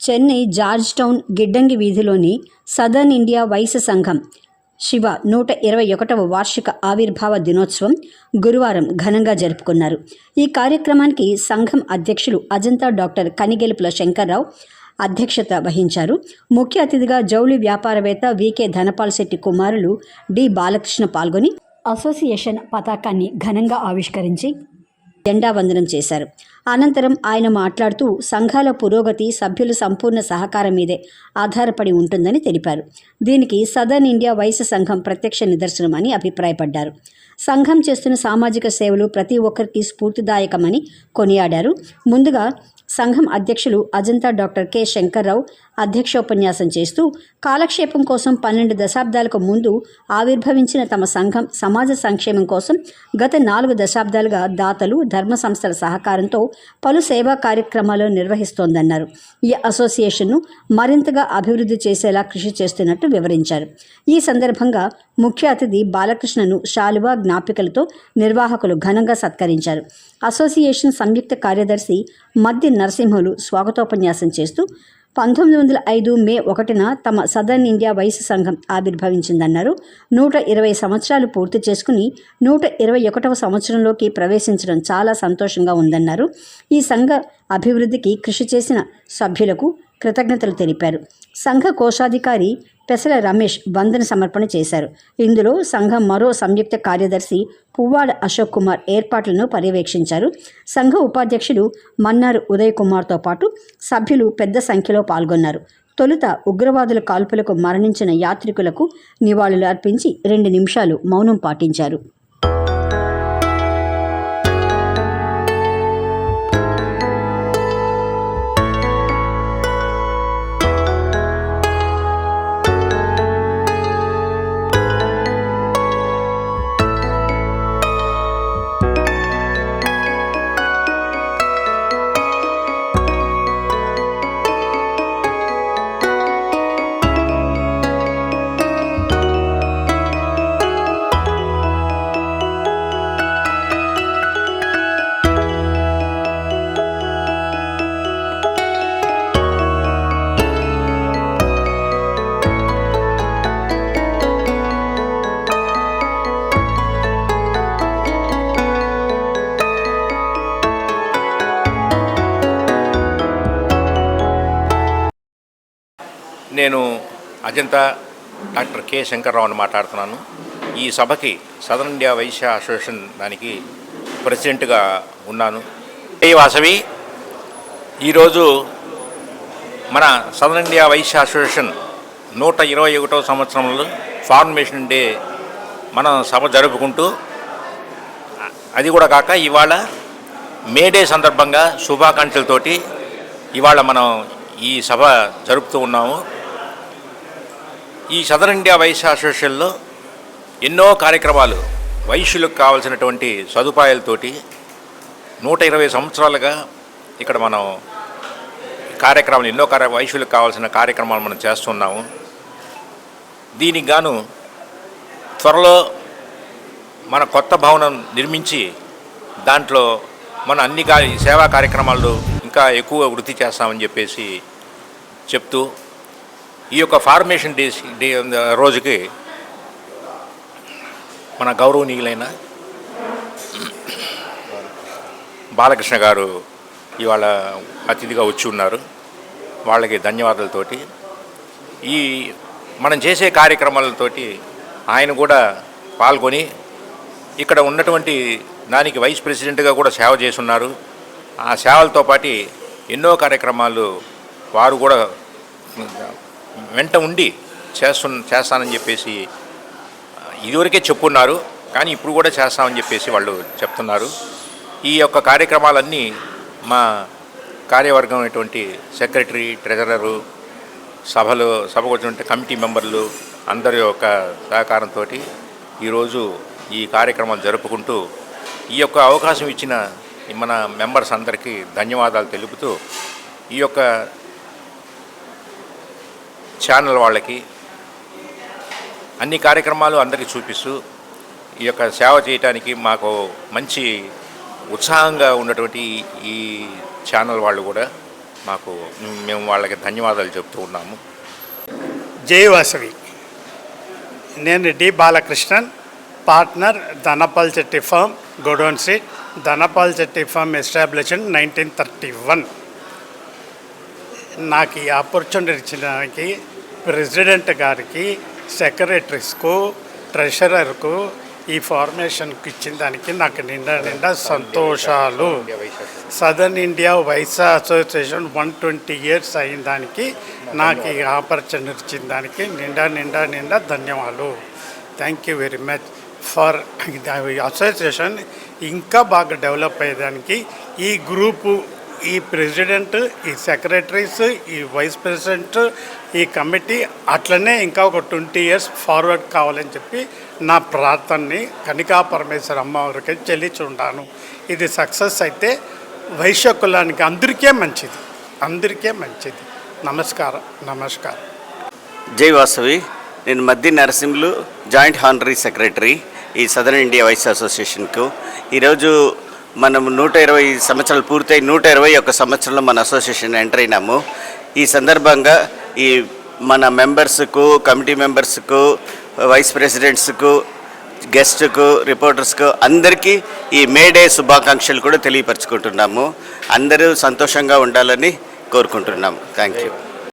Chennai George town గిడ్డంగి వీధిలోని southern India Vysya సంఘం. శివ నూట ఇరవై ఒకటవ వార్షిక ఆవిర్భావ దినోత్సవం గురువారం ఘనంగా జరుపుకున్నారు. ఈ కార్యక్రమానికి సంఘం అధ్యక్షులు అజంతా డాక్టర్ కనిగెలుపుల శంకర్రావు అధ్యక్షత వహించారు. ముఖ్య అతిథిగా జౌళి వ్యాపారవేత్త వికే ధనపాల్ శెట్టి కుమారులు డి. బాలకృష్ణ పాల్గొని అసోసియేషన్ పతాకాన్ని ఘనంగా ఆవిష్కరించి జెండా వందనం చేశారు. అనంతరం ఆయన మాట్లాడుతూ సంఘాల పురోగతి సభ్యుల సంపూర్ణ సహకారం మీదే ఆధారపడి ఉంటుందని తెలిపారు. దీనికి సదర్న్ ఇండియా వైశ్య సంఘం ప్రత్యక్ష నిదర్శనమని అభిప్రాయపడ్డారు. సంఘం చేస్తున్న సామాజిక సేవలు ప్రతి ఒక్కరికి స్ఫూర్తిదాయకమని కొనియాడారు. ముందుగా సంఘం అధ్యక్షులు అజంతా డాక్టర్ కె శంకర్రావు అధ్యక్షోపన్యాసం చేస్తూ కాలక్షేపం కోసం పన్నెండు దశాబ్దాలకు ముందు ఆవిర్భవించిన తమ సంఘం సమాజ సంక్షేమం కోసం గత నాలుగు దశాబ్దాలుగా దాతలు ధర్మ సంస్థల సహకారంతో పలు సేవా కార్యక్రమాలు నిర్వహిస్తోందన్నారు. ఈ అసోసియేషన్ను మరింతగా అభివృద్ధి చేసేలా కృషి చేస్తున్నట్టు వివరించారు. ఈ సందర్భంగా ముఖ్య అతిథి బాలకృష్ణను శాలువా జ్ఞాపికలతో నిర్వాహకులు ఘనంగా సత్కరించారు. అసోసియేషన్ సంయుక్త కార్యదర్శి మద్ది నరసింహులు స్వాగతోపన్యాసం చేస్తూ పంతొమ్మిది వందల ఐదు మే ఒకటిన తమ సదర్న్ ఇండియా వయసు సంఘం ఆవిర్భవించిందన్నారు. నూట ఇరవై సంవత్సరాలు పూర్తి చేసుకుని నూట ఇరవై ఒకటవ సంవత్సరంలోకి ప్రవేశించడం చాలా సంతోషంగా ఉందన్నారు. ఈ సంఘ అభివృద్ధికి కృషి చేసిన సభ్యులకు కృతజ్ఞతలు తెలిపారు. సంఘ కోశాధికారి పెసల రమేష్ వందన సమర్పణ చేశారు. ఇందులో సంఘం మరో సంయుక్త కార్యదర్శి పువ్వాడ అశోక్ కుమార్ ఏర్పాట్లను పర్యవేక్షించారు. సంఘ ఉపాధ్యక్షుడు మన్నారు ఉదయ్ కుమార్తో పాటు సభ్యులు పెద్ద సంఖ్యలో పాల్గొన్నారు. తొలుత ఉగ్రవాదుల కాల్పులకు మరణించిన యాత్రికులకు నివాళులు అర్పించి రెండు నిమిషాలు మౌనం పాటించారు. నేను అజంతా డాక్టర్ కె శంకర్రావుని మాట్లాడుతున్నాను. ఈ సభకి సదరన్ ఇండియా వైశ్య అసోసియేషన్ దానికి ప్రెసిడెంట్గా ఉన్నాను. ఏ వాసవి ఈరోజు మన సదరన్ ఇండియా వైశ్య అసోసియేషన్ నూట ఇరవై ఒకటో సంవత్సరంలో ఫార్మేషన్ డే మనం సభ జరుపుకుంటూ అది కూడా కాక ఇవాళ మే డే సందర్భంగా శుభాకాంక్షలతోటి ఇవాళ మనం ఈ సభ జరుపుతూ ఉన్నాము. ఈ సదర్ ఇండియా వైస్ అసోసియేషన్లో ఎన్నో కార్యక్రమాలు వైశ్యులకు కావాల్సినటువంటి సదుపాయాలతోటి నూట ఇరవై సంవత్సరాలుగా ఇక్కడ మనం కార్యక్రమాలు ఎన్నో కార్య వైశ్యులకు కావాల్సిన కార్యక్రమాలు మనం చేస్తున్నాము. దీనికి గాను త్వరలో మన కొత్త భవనం నిర్మించి దాంట్లో మన అన్ని సేవా కార్యక్రమాలు ఇంకా ఎక్కువ వృద్ధి చేస్తామని చెప్పేసి చెప్తూ ఈ యొక్క ఫార్మేషన్ డే డే రోజుకి మన గౌరవనీయులైన బాలకృష్ణ గారు ఇవాళ అతిథిగా వచ్చి ఉన్నారు. వాళ్ళకి ధన్యవాదాలతోటి ఈ మనం చేసే కార్యక్రమాలతోటి ఆయన కూడా పాల్గొని ఇక్కడ ఉన్నటువంటి దానికి వైస్ ప్రెసిడెంట్గా కూడా సేవ చేస్తున్నారు. ఆ సేవలతో పాటు ఎన్నో కార్యక్రమాలు వారు కూడా వెంట ఉండి చేస్తు చేస్తానని చెప్పేసి ఇదివరకే చెప్పున్నారు. కానీ ఇప్పుడు కూడా చేస్తామని చెప్పేసి వాళ్ళు చెప్తున్నారు. ఈ యొక్క కార్యక్రమాలన్నీ మా కార్యవర్గం అటువంటి సెక్రటరీ ట్రెజరరు సభలో సభకు వచ్చినటువంటి కమిటీ మెంబర్లు అందరి యొక్క సహకారంతో ఈరోజు ఈ కార్యక్రమాలు జరుపుకుంటూ ఈ యొక్క అవకాశం ఇచ్చిన మన మెంబర్స్ అందరికీ ధన్యవాదాలు తెలుపుతూ ఈ యొక్క ఛానల్ వాళ్ళకి అన్ని కార్యక్రమాలు అందరికీ చూపిస్తూ ఈ యొక్క సేవ చేయటానికి మాకు మంచి ఉత్సాహంగా ఉన్నటువంటి ఈ ఛానల్ వాళ్ళు కూడా మాకు మేము వాళ్ళకి ధన్యవాదాలు చెప్తూ ఉన్నాము. జయవాసవి నేను D Balakrishnan partner Dhanapal Chetty firm godown street Dhanapal Chetty firm established nineteen thirty one. నాకు ఈ ఆపర్చునిటీ ఇచ్చినానికి ప్రెసిడెంట్ గారికి సెక్రటరీస్కు ట్రెషరర్కు ఈ ఫార్మేషన్కి ఇచ్చిన దానికి నాకు నిండా నిండా సంతోషాలు. Southern India Vysya association one twenty years అయిన దానికి నాకు ఈ ఆపర్చునిటీ ఇచ్చిన దానికి నిండా నిండా నిండా ధన్యవాదాలు. Thank you very much for association ఇంకా బాగా డెవలప్ అయ్యేదానికి ఈ గ్రూపు ఈ ప్రెసిడెంట్ ఈ సెక్రటరీస్ ఈ వైస్ ప్రెసిడెంట్ ఈ కమిటీ అట్లనే ఇంకా ఒక ట్వంటీ ఇయర్స్ ఫార్వర్డ్ కావాలని చెప్పి నా ప్రార్థనని కనికా పరమేశ్వర అమ్మవారికి చెల్లించుంటాను. ఇది సక్సెస్ అయితే వైశ్య కులానికి అందరికీ మంచిది. అందరికీ మంచిది. నమస్కారం. నమస్కారం. జై వాసవి. నేను Maddi Narasimhulu joint honorary secretary ఈ సదరన్ ఇండియా వైస్ అసోసియేషన్కు. ఈరోజు మనం నూట ఇరవై సంవత్సరాలు పూర్తయి నూట ఇరవై ఒక్క సంవత్సరంలో మన అసోసియేషన్ ఎంటర్ అయినాము. ఈ సందర్భంగా ఈ మన మెంబర్స్కు కమిటీ మెంబర్స్కు వైస్ ప్రెసిడెంట్స్కు గెస్ట్కు రిపోర్టర్స్కు అందరికీ ఈ మే డే శుభాకాంక్షలు కూడా తెలియపరచుకుంటున్నాము. అందరూ సంతోషంగా ఉండాలని కోరుకుంటున్నాము. Thank you